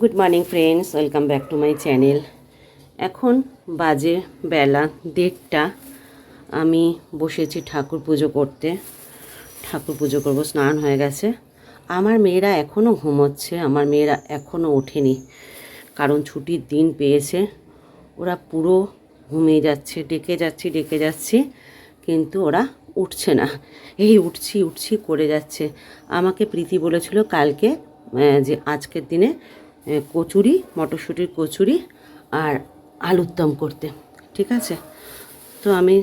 Good morning friends welcome back to my channel এখন বাজে বেলা দেড়টা। আমি বসেছি ঠাকুর পুজো করতে। ঠাকুর পুজো করব, স্নান হয়ে গেছে। আমার মেয়েরা এখনও ঘুমোচ্ছে, আমার মেয়েরা এখনও ওঠেনি। কারণ ছুটির দিন পেয়েছে। ওরা পুরো ঘুমিয়ে যাচ্ছে, ডেকে যাচ্ছি ডেকে যাচ্ছি, কিন্তু ওরা উঠছে না। এই উঠছি উঠছি করে যাচ্ছে। আমাকে প্রীতি বলেছিল কালকে যে আজকের দিনে কচুরি, মটরশুঁটির কচুরি আর আলুর দম করতে, ঠিক আছে? তো আমি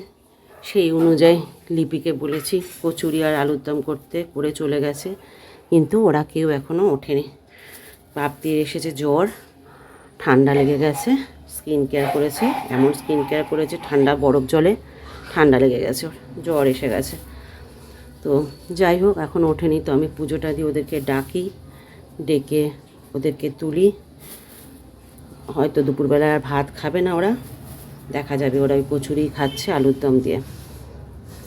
সেই অনুযায়ী লিপিকে বলেছি, কচুরি আর আলুর দম করতে করে চলে গেছে, কিন্তু ওরা কেউ এখনও ওঠেনি। প্রাপ্তির এসেছে জ্বর, ঠান্ডা লেগে গেছে স্কিন কেয়ার করেছে, এমন স্কিন কেয়ার করেছে ঠান্ডা, বরফ জলে ঠান্ডা লেগে গেছে ওর, জ্বর এসে গেছে। তো যাই হোক, এখন ওঠেনি, তো আমি পুজোটা দিয়ে ওদেরকে ডাকি, ডেকে ওদেরকে তুলি। হয়তো দুপুরবেলা আর ভাত খাবে না ওরা। দেখা যাবে ওরা ওই কচুরি খাচ্ছে আলুর দম দিয়ে।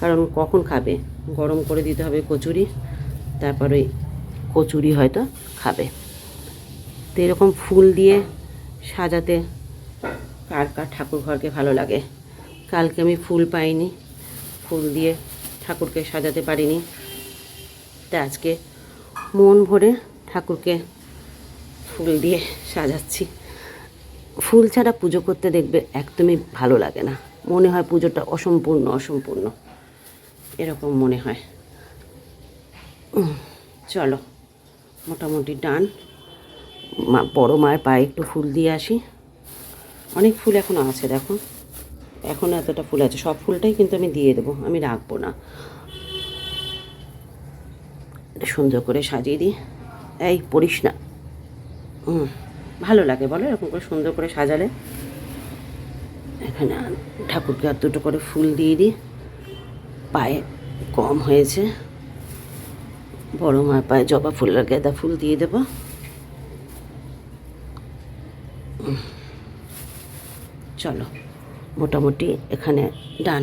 কারণ কখন খাবে? গরম করে দিতে হবে কচুরি, তারপর ওই কচুরি হয়তো খাবে। তো এরকম ফুল দিয়ে সাজাতে কার কার ঠাকুর ঘরকে ভালো লাগে? কালকে আমি ফুল পাইনি। ফুল দিয়ে ঠাকুরকে সাজাতে পারিনি। তা আজকে মন ভরে ঠাকুরকে ফুল দিয়ে সাজাচ্ছি। ফুল ছাড়া পুজো করতে দেখবে একদমই ভালো লাগে না। মনে হয় পুজোটা অসম্পূর্ণ অসম্পূর্ণ। এরকম মনে হয়। চলো, মোটামুটি ডান। মা, বড় মায়ের পায়ে একটু ফুল দিয়ে আসি। অনেক ফুল এখনও আছে, দেখো। এখন এতটা ফুল আছে। সব ফুলটাই কিন্তু আমি দিয়ে দেবো, আমি রাখব না। সুন্দর করে সাজিয়ে দিই। এই, পড়িস না। ভালো লাগে বলো, এরকম করে সুন্দর করে সাজালে। এখানে ঠাকুরকে আর দুটো করে ফুল দিয়ে দিই। পায়ে কম হয়েছে। বড় মার পায়ে জবা ফুল আর গেঁদা ফুল দিয়ে দেবো। চলো, মোটামুটি এখানে ডান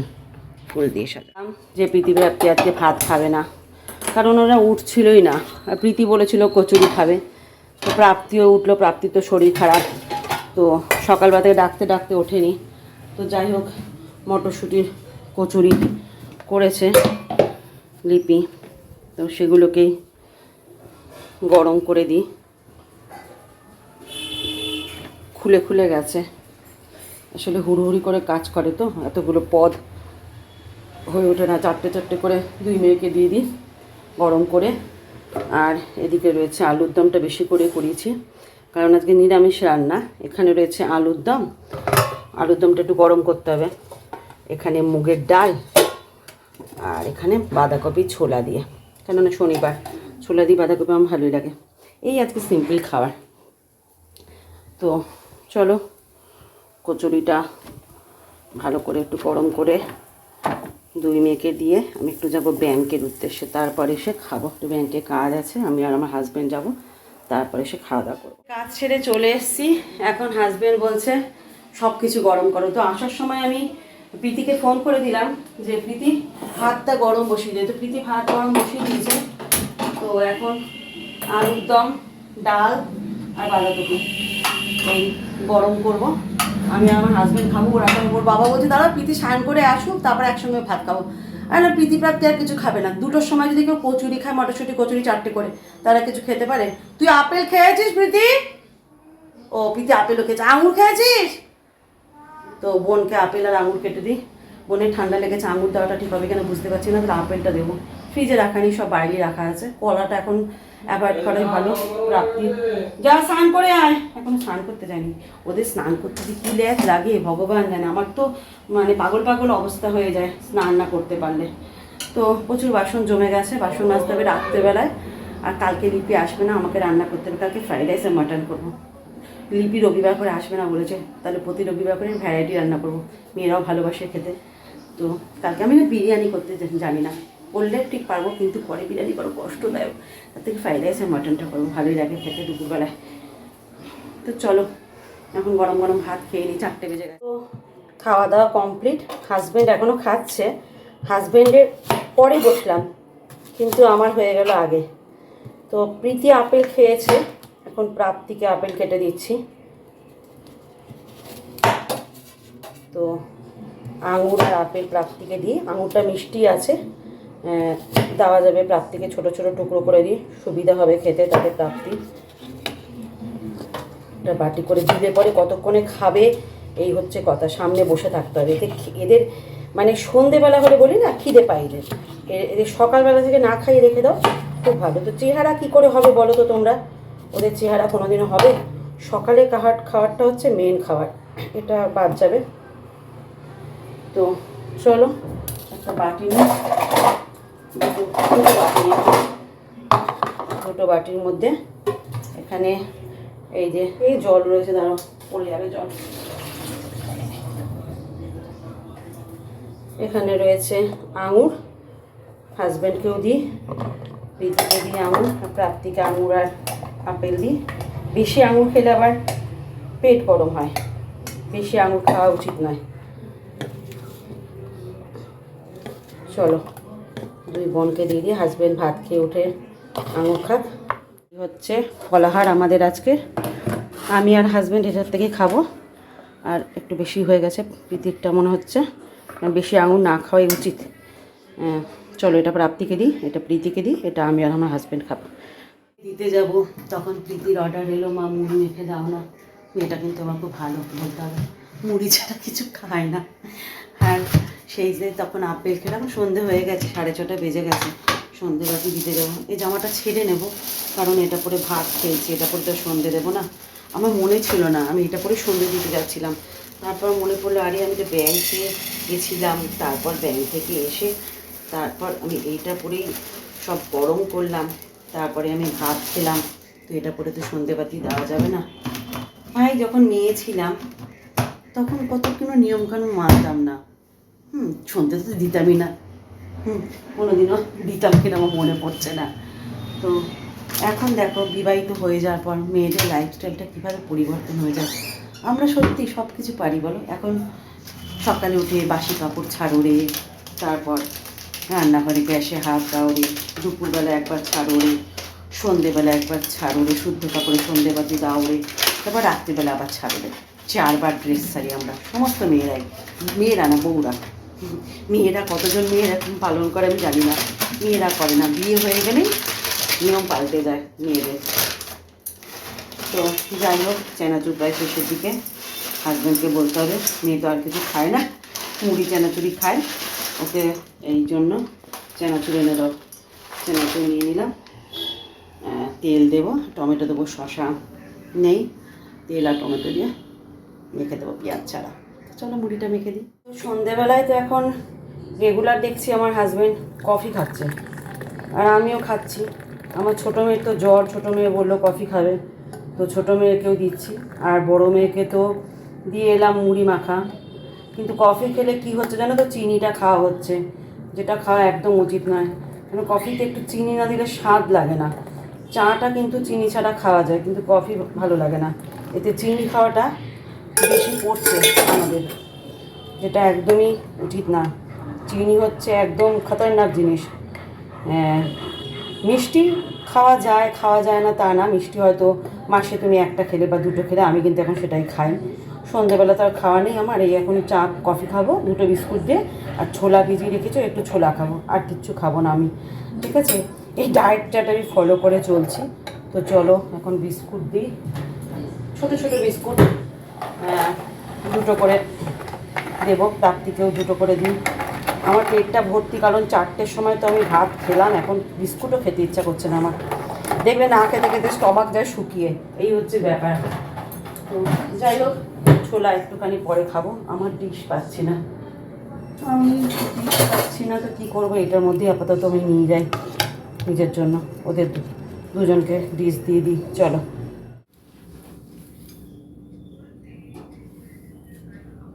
ফুল দিয়ে সাজাম যে পৃথিবী আজকে ভাত খাবে না, কারণ ওরা উঠছিলই না। আর প্রীতি বলেছিল কচুরি খাবে। তো প্রাপ্তিও উঠল প্রাপ্তি তো শরীর খারাপ। তো সকালবেলা থেকে ডাকতে ডাকতে ওঠেনি। তো যাই হোক, মটরশুঁটির কচুরি করেছে লিপি। তো সেগুলোকেই গরম করে দিই। খুলে খুলে গেছে। আসলে হুড়োহুড়ি করে কাজ করে তো, এতগুলো পদ হয়ে ওঠে না। চারটে চারটে করে দুই মেয়েকে দিয়ে দিই, গরম করে। আর এদিকে রয়েছে আলুর দমটা বেশি করে করিয়েছি। কারণ আজকে নিরামিষ রান্না, এখানে রয়েছে আলুর দম। আলুর দমটা একটু গরম করতে হবে। এখানে মুগের ডাল আর এখানে বাঁধাকপি ছোলা দিয়ে। কেননা শনিবার, ছোলা দিয়ে বাঁধাকপি আমার ভালোই লাগে। এই আজকে সিম্পল খাবার। তো চলো, কচুরিটা ভালো করে একটু গরম করে দুই মেয়েকে দিয়ে আমি একটু যাব ব্যাংকের উদ্দেশ্যে। তারপরে এসে খাব। একটু ব্যাংকে কাজ আছে, আমি আর আমার হাজব্যান্ড যাব। তারপরে এসে খাওয়া দাওয়া করব। কাজ ছেড়ে চলে এসেছি। এখন হাজব্যান্ড বলছে সব কিছু গরম করো। তো আসার সময় আমি প্রীতিকে ফোন করে দিলাম যে, প্রীতি, ভাতটা গরম বসিয়ে দিয়ে তো প্রীতি ভাত গরম বসিয়ে দিয়েছে। তো এখন আলুর দম, ডাল আর বাঁধাকপি। এই গরম করব। আমি আমার হাজব্যান্ড খাব, ওরা খাব, ওর বাবা বলছে দাদা প্রীতি স্নান করে আসুক, তারপরে একসঙ্গে ভাত খাব। আর না, প্রীতি প্রাপ্তি আর কিছু খাবে না। দুটোর সময় যদি কেউ কচুরি খায়, মটরশুঁটি, কচুরি চারটে করে, তারা কিছু খেতে পারে। তুই আপেল খেয়েছিস, প্রীতি? ও, প্রীতি আপেলও খেয়েছে। আঙুর খেয়েছিস? তো বোনকে আপেল আর আঙুর কেটে দিই। বোনের ঠান্ডা লেগেছে, আঙুর দেওয়াটা ঠিক হবে কেন বুঝতে পারছি না, তাহলে আপেলটা দেবো। ফ্রিজে রাখা নেই, সব বাইরে রাখা আছে। কলাটা এখন অ্যাভয়েড করাই ভালো রাত্রি। যা স্নান করে আয়। এখন স্নান করতে যায়নি। ওদের স্নান করতে যে কী ল্যাজ লাগে, ভগবান জানে। আমার তো মানে পাগল পাগল অবস্থা হয়ে যায় স্নান না করতে পারলে। তো প্রচুর বাসন জমে গেছে, বাসন মাজতে হবে রাত্রেবেলায়। আর কালকে লিপি আসবে না, আমাকে রান্না করতে হবে। কালকে ফ্রাইড রাইস আর মাটন করব। লিপি রবিবার করে আসবে না বলেছে। তাহলে প্রতি রবিবার করে ভ্যারাইটি রান্না করব। মেয়েরাও ভালোবাসে খেতে। তো কালকে আমি না বিরিয়ানি করতে জানি না। করলে ঠিক পারব, কিন্তু পরে বিরিয়ানি করো, কষ্টদায়ক। তার থেকে ফ্রাইড রাইস আর মাটনটা করব, ভালোই লাগে খেতে দুপুরবেলায়। তো চলো, এখন গরম গরম ভাত খেয়ে নিই, চারটে বেজে গেছে। তো খাওয়া দাওয়া কমপ্লিট হাজব্যান্ড এখনও খাচ্ছে। হাজব্যান্ডের পরে বসলাম, কিন্তু আমার হয়ে গেল আগে। তো প্রীতি আপেল খেয়েছে, এখন প্রাপ্তিকে আপেল কেটে দিচ্ছি। তো আঙুর আর আপেল প্রাপ্তিকে দিই আঙুরটা মিষ্টি আছে। দেওয়া যাবে প্রাপ্তিকে ছোট ছোট টুকরো করে দিই। সুবিধা হবে খেতে তাতে প্রাপ্তি বাটি করে দিলে পরে কতক্ষণে খাবে, এই হচ্ছে কথা। সামনে বসে থাকতে হবে। এতে এদের মানে সন্ধেবেলা হলে বলি না, খিদে পাই এদের। এদের সকালবেলা থেকে না খাইয়ে রেখে দাও, খুব ভালো। তো চেহারা কি করে হবে বলো তো তোমরা? ওদের চেহারা কোনোদিনও হবে? সকালে খাবার খাবারটা হচ্ছে মেন খাবার এটা বাদ যাবে। তো চলো, একটা বাটি নিই। দুটো বাটি বাটির মধ্যে এখানে এই যে এই জল রয়েছে দাঁড়ো পড়ে যাবে জল। এখানে রয়েছে আঙুর। হাজব্যান্ডকেও দিই প্রীতিকে দিই আঙুর, প্রাপ্তিকে আঙুর আর আপেল দিই। বেশি আঙুর খেলে আবার পেট গরম হয়। বেশি আঙুর খাওয়া উচিত নয়। চলো। দুই বোনকে দিয়ে দিই হাজব্যান্ড ভাত খেয়ে উঠে আঙুর এই হচ্ছে ফলাহার আমাদের আজকে। আমি আর হাজব্যান্ড এটার থেকে খাব। আর একটু বেশি হয়ে গেছে প্রীতিরটা মনে হচ্ছে। বেশি আঙুর না খাওয়াই উচিত। চলো এটা প্রাপ্তিকে দিই, এটা প্রীতিকে দিই, এটা আমি আর আমার হাজব্যান্ড খাব। দিতে যাব, তখন প্রীতির অর্ডার এলো, মা, মুড়ি মেখে দাও না। মেয়েটা কিন্তু আমার খুব ভালো বলতে হবে। মুড়ি ছাড়া কিছু খায় না। আর সেই যে তখন আপেল খেলাম, সন্ধে হয়ে গেছে, সাড়ে ছটা বেজে গেছে। সন্ধেবাতি দিতে যাব এই জামাটা ছেড়ে নেব, কারণ এটা পরে ভাত খেয়েছি, এটা পরে তো সন্ধে দেবো না। আমার মনে ছিল না, আমি এটা পরে সন্ধে দিতে যাচ্ছিলাম। তারপর মনে পড়ল, আরে আমি তো ব্যাংকে গেছিলাম, তারপর ব্যাংক থেকে এসে তারপর আমি এইটা পরেই সব গরম করলাম, তারপরে আমি ভাত খেলাম। তো এটা পরে তো সন্ধেবাতি দেওয়া যাবে না। ভাই, যখন মেয়ে ছিলাম তখন কত কোনো নিয়মকানুন মানতাম না। হুম, শুনতে তো দিতামই না। হুম, কোনোদিনও দিতাম কিনা, আমার মনে পড়ছে না। তো এখন দেখো, বিবাহিত হয়ে যাওয়ার পর মেয়েদের লাইফস্টাইলটা কীভাবে পরিবর্তন হয়ে যায়। আমরা সত্যি সব কিছু পারি, বলো? এখন সকালে উঠে বাসি কাপড় ছাড়োরে তারপর রান্নাঘরে গ্যাসে হাত দাওরে দুপুরবেলা একবার ছাড়োরে সন্ধেবেলা একবার ছাড়োরে শুদ্ধ কাপড়ে সন্ধেবাতি দাওড়ে তারপর রাত্রিবেলা আবার ছাড়োরে চারবার ড্রেস ছাড়ি আমরা। সমস্ত মেয়েরাই। মেয়েরা না, বউরা। মেয়েরা কতজন মেয়েরা পালন করে আমি জানি না। মেয়েরা করে না। বিয়ে হয়ে গেলেই নিয়ম পাল্টে যায় মেয়েদের। তো যাই হোক, চেনাচুর প্রায় শেষের দিকে। হাজব্যান্ডকে বলতে হবে, মেয়ে তো আর কিছু খায় না। মুড়ি চেনাচুরি খায়। ওকে এই জন্য চেনাচুর এনে দাও। চেনাচুর নিয়ে নিলাম। তেল দেবো। টমেটো দেবো শশা নেই। তেল আর টমেটো দিয়ে মেখে দেবো পেঁয়াজ ছাড়া। চলো মুড়িটা মেখে দিই। সন্ধেবেলায় তো এখন রেগুলার দেখছি আমার হাজব্যান্ড কফি খাচ্ছে। আর আমিও খাচ্ছি। আমার ছোটো মেয়ের তো জ্বর, ছোটো মেয়ে বলল কফি খাবে। তো ছোটো মেয়েকেও দিচ্ছি। আর বড় মেয়েকে তো দিয়ে এলাম মুড়ি মাখা। কিন্তু কফি খেলে কি হচ্ছে জানো তো? চিনিটা খাওয়া হচ্ছে। যেটা খাওয়া একদম উচিত নয়। কারণ কফিতে একটু চিনি না দিলে স্বাদ লাগে না। চাটা কিন্তু চিনি ছাড়া খাওয়া যায়, কিন্তু কফি ভালো লাগে না। এতে চিনি খাওয়াটা বেশি পড়ছে আমাদের। যেটা একদমই উচিত না। চিনি হচ্ছে একদম খতরনাক জিনিস। মিষ্টি খাওয়া যায় খাওয়া যায় না তা না। মিষ্টি হয়তো মাসে তুমি একটা খেলে বা দুটো খেলে, আমি কিন্তু এখন সেটাই খাই। সন্ধেবেলা তো আর খাওয়া নেই আমার। এই এখন চা, কফি খাব, দুটো বিস্কুট দিয়ে, আর ছোলা ভিজিয়ে রেখেছো, একটু ছোলা খাব। আর কিচ্ছু খাব না আমি। ঠিক আছে? এই ডায়েটটাটা আমি ফলো করে চলছি। তো চলো, এখন বিস্কুট দিই। ছোটো ছোটো বিস্কুট। দুটো করে দেবো তার থেকেও দুটো করে দিই আমার পেটটা ভর্তি, কারণ চারটের সময় তো আমি ভাত খেলাম, এখন বিস্কুটও খেতে ইচ্ছা করছে না আমার। দেখবে না খেতে খেতে স্টমাক যায় শুকিয়ে। এই হচ্ছে ব্যাপার। যাই হোক, ছোলা একটুখানি পরে খাব, আমার ডিশ পাচ্ছি না। আমি ডিশ পাচ্ছি না, তো কী করব? এটার মধ্যে আপাতত আমি নিয়ে যাই নিজের জন্য। ওদের দুজনকে ডিশ দিয়ে দিই, চলো।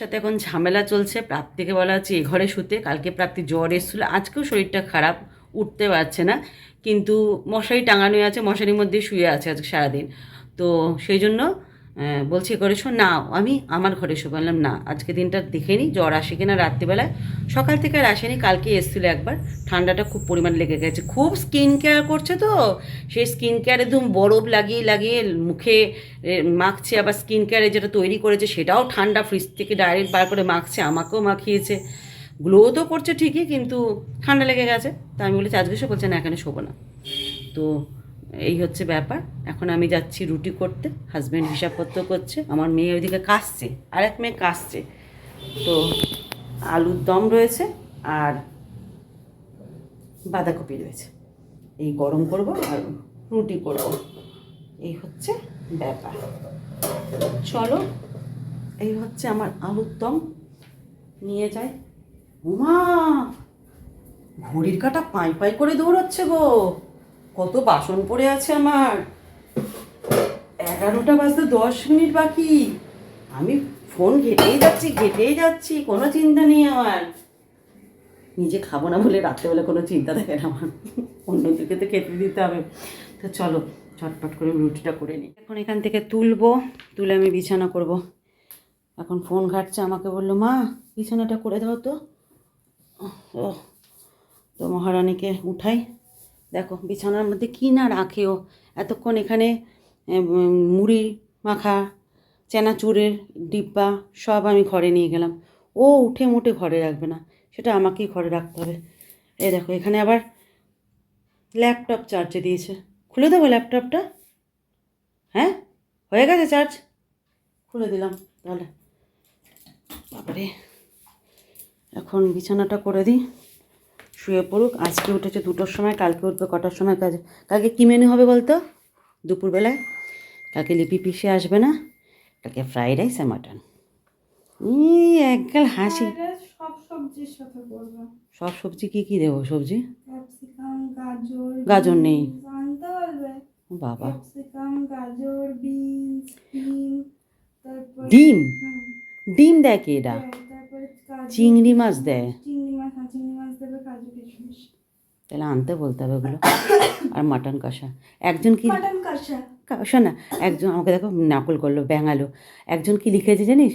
সাথে এখন ঝামেলা চলছে। প্রাপ্তিকে বলা হচ্ছে এ ঘরে শুতে। কালকে প্রাপ্তি জ্বর এসেছিল। আজকেও শরীরটা খারাপ, উঠতে পারছে না। কিন্তু মশারি টাঙানোই আছে, মশারির মধ্যে শুয়ে আছে আজকে সারাদিন। তো সেই জন্য বলছি শো না, আমি আমার ঘরে শো বললাম, না, আজকে দিনটা দেখে নিই জ্বর আসে কিনা রাত্রিবেলায়। সকাল থেকে আর আসেনি, কালকে এসেছিল একবার। ঠান্ডাটা খুব পরিমাণ লেগে গেছে। খুব স্কিন কেয়ার করছে তো। সেই স্কিন কেয়ারে একদম বরফ লাগিয়ে লাগিয়ে মুখে মাখছে, আবার স্কিন কেয়ারে যেটা তৈরি করেছে, সেটাও ঠান্ডা ফ্রিজ থেকে ডাইরেক্ট বার করে মাখছে, আমাকেও মাখিয়েছে। গ্লো তো করছে ঠিকই, কিন্তু ঠান্ডা লেগে গেছে। তা আমি বলেছি, আজকে সে বলছে, না, এখানে শোবো না। তো এই হচ্ছে ব্যাপার। এখন আমি যাচ্ছি রুটি করতে। হাজব্যান্ড হিসাবপত্র করছে। আমার মেয়ে ওইদিকে কাশছে। আর এক মেয়ে কাশছে। তো আলুর দম রয়েছে আর বাঁধাকপি রয়েছে। এই গরম করব আর রুটি করব। এই হচ্ছে ব্যাপার। চলো, এই হচ্ছে আমার আলুর দম। নিয়ে যাই। উমা! ঘড়ির কাটা পাই পাই করে দৌড়াচ্ছে গো। কত বাসন পড়ে আছে আমার। এগারোটা বাজতে দশ মিনিট বাকি। আমি ফোন ঘেটেই যাচ্ছি ঘেটেই যাচ্ছি, কোনো চিন্তা নেই আমার। নিজে খাব না বলে রাত্রেবেলা কোনো চিন্তা থাকে না আমার। অন্যদিকে তো খেতে দিতে হবে। তো চলো, চটপট করে রুটিটা করে নিই। এখন এখান থেকে তুলবো, তুলে আমি বিছানা করব। এখন ফোন ঘাটছে, আমাকে বলল, মা, বিছানাটা করে দাও তো। ও তো মহারানীকে উঠাই। দেখো, বিছানার মধ্যে কী না রাখে ও? এতক্ষণ এখানে মুড়ি মাখা, চেনাচুরের ডিব্বা সব আমি ঘরে নিয়ে গেলাম। ও উঠে মুঠে ঘরে রাখবে না, সেটা আমাকেই ঘরে রাখতে হবে। এ দেখো, এখানে আবার ল্যাপটপ চার্জে দিয়েছে। খুলে দেবো ল্যাপটপটা? হ্যাঁ? হয়ে গেছে চার্জ? খুলে দিলাম, তাহলে। তারপরে এখন বিছানাটা করে দিই। শুয়ে পড়ুক আজকে উঠেছে দুটোর সময় কালকে উঠবে কটার সময় কাজ কালকে কী মেনু হবে বলতো? দুপুরবেলায়। কালকে লিপি পিসে আসবে না কালকে ফ্রাইড রাইস আর মাটন এই একগাল হাসি। সব সবজির সাথে করবে সব সবজি কী কী দেবো সবজি? ক্যাপসিকাম গাজর গাজর নেই। পারবে? বাবা। ক্যাপসিকাম গাজর বিনস ডিম তারপর ডিম? ডিম দেয় কে এটা চিংড়ি মাছ দেয় চিংড়ি মাছ হ্যাঁ চিংড়ি মাছ দেবে কাজু কিশমিশ তাহলে আনতে বলতে হবে ওগুলো। আর মাটন কষা। একজন কি কষা। না একজন আমাকে দেখো নাকল করল ব্যাঙালো একজন কি লিখেছে জানিস?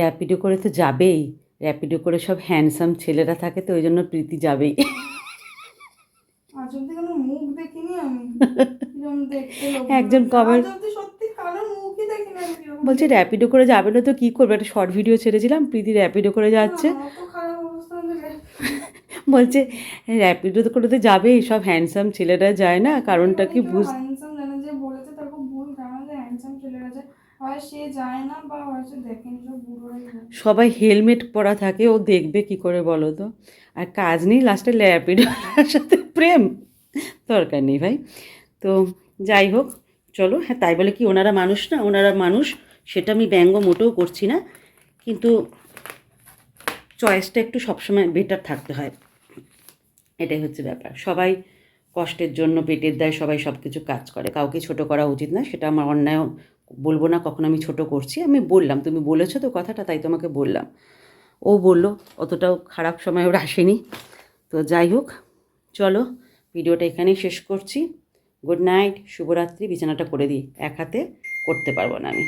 র্যাপিডো করে তো যাবেই। র্যাপিডো করে সব হ্যান্ডসাম ছেলেরা থাকে তো ওই জন্য প্রীতি যাবেই। মুখ দেখিনি আমি। একজন কীরকম বলছে র্যাপিডো করে যাবে না তো কী করবে? একটা শর্ট ভিডিও ছেড়েছিলাম প্রীতি র্যাপিডো করে যাচ্ছে না, অত খারাপ অবস্থা হলে বলছে র্যাপিডো করে তো যাবেই সব হ্যান্ডসাম ছেলেরা যায় না কারণটা কি বুঝ হ্যান্ডসাম জানা যে বলেছে তারপর ভুল জানা হ্যান্ডসাম চলে গেছে হয় সে যায় না বা হয়তো দেখেনি সব বুড়োরাই যায়। সবাই হেলমেট পরা থাকে ও দেখবে কি করে বলো তো? আর কাজ নেই লাস্টে র্যাপিডোর সাথে প্রেম দরকার নেই ভাই। তো যাই হোক চলো হ্যাঁ তাই বলে কি ওনারা মানুষ না ওনারা মানুষ সেটা আমি ব্যঙ্গ মোটেও করছি না। কিন্তু চয়েসটা একটু সবসময় বেটার থাকতে হয়। এটাই হচ্ছে ব্যাপার। সবাই কষ্টের জন্য, পেটের দায় সবাই সব কিছু কাজ করে। কাউকে ছোট করা উচিত না, সেটা আমার অন্যায় বলব না কখনো আমি ছোট করছি। আমি বললাম, তুমি বলেছ তো কথাটা, তাই তোমাকে বললাম। ও বলল, অতটাও খারাপ সময় ওর আসেনি। তো যাই হোক, চলো, ভিডিওটা এখানেই শেষ করছি। গুড নাইট, শুভরাত্রি, বিছানাটা করে দিই এক হাতে করতে পারব না আমি।